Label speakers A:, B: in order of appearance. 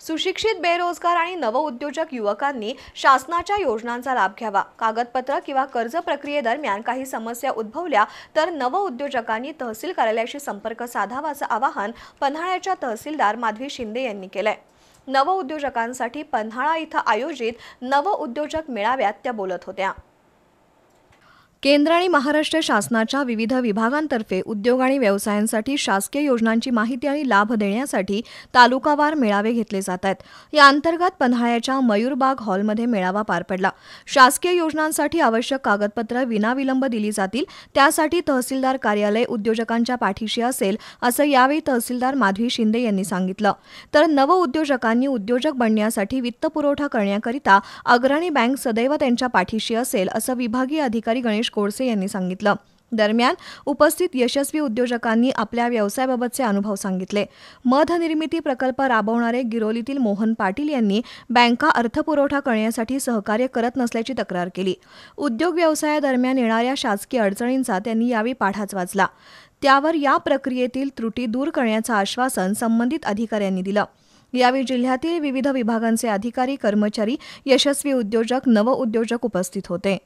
A: सुशिक्षित बेरोजगार आणि नवउद्योजक युवकांनी शासनाच्या योजनांचा लाभ घ्यावा. कागदपत्र किंवा कर्ज प्रक्रियेदरम्यान काही समस्या उद्भवल्या तर नवउद्योजकांनी तहसील कार्यालयाशी संपर्क साधावा असं आवाहन पन्हाळ्याच्या तहसीलदार माधवी शिंदे यांनी केलंय. नवउद्योजकांसाठी पन्हाळा इथं आयोजित नवउद्योजक मेळाव्यात त्या बोलत होत्या. केंद्र आणि महाराष्ट्र शासनाच्या विविध विभागांतर्फे उद्योग आणि व्यवसायांसाठी शासकीय योजनांची माहिती आणि लाभ देण्यासाठी तालुकावार मेळावे घेतले जात आहेत. या अंतर्गत पन्हाळ्याच्या मयूरबाग हॉलमध्ये मेळावा पार पडला. शासकीय योजनांसाठी आवश्यक कागदपत्र विनाविलंब दिली जातील. त्यासाठी तहसीलदार कार्यालय उद्योजकांच्या पाठीशी असेल असं यावेळी तहसीलदार माधवी शिंदे यांनी सांगितलं. तर नवउद्योजकांनी उद्योजक बनण्यासाठी वित्तपुरवठा करण्याकरिता अग्रणी बँक सदैव त्यांच्या पाठीशी असेल असं विभागीय अधिकारी गणेश कोळसे यांनी सांगितलं. दरम्यान उपस्थित यशस्वी उद्योजकांनी आपल्या व्यवसायाबाबतचे अनुभव सांगितले. मध निर्मिती प्रकल्प राबवणारे गिरोलीतील मोहन पाटील यांनी बँका अर्थपुरवठा करण्यासाठी सहकार्य करत नसल्याची तक्रार केली. उद्योग व्यवसायादरम्यान येणाऱ्या शासकीय अडचणींचा त्यांनी यावेळी पाठाच वाचला. त्यावर या प्रक्रियेतील त्रुटी दूर करण्याचं आश्वासन संबंधित अधिकाऱ्यांनी दिलं. यावेळी जिल्ह्यातील विविध विभागांचे अधिकारी कर्मचारी यशस्वी उद्योजक नवउद्योजक उपस्थित होते.